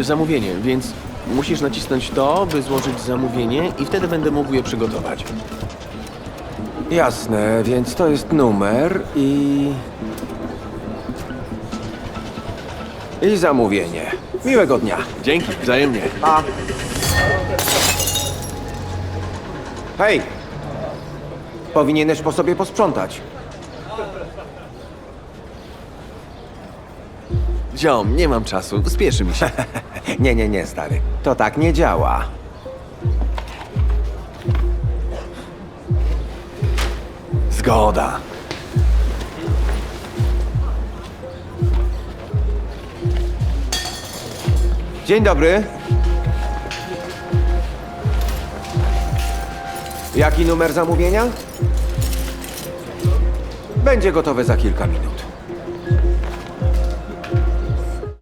Zamówienie, więc musisz nacisnąć to, by złożyć zamówienie i wtedy będę mógł je przygotować. Jasne, więc to jest numer i. I zamówienie. Miłego dnia. Dzięki, wzajemnie. A. Hej! Powinieneś po sobie posprzątać. Ziom, nie mam czasu, spieszy mi się. Nie, nie, nie, stary. To tak nie działa. Zgoda. Dzień dobry. Jaki numer zamówienia? Będzie gotowe za kilka minut.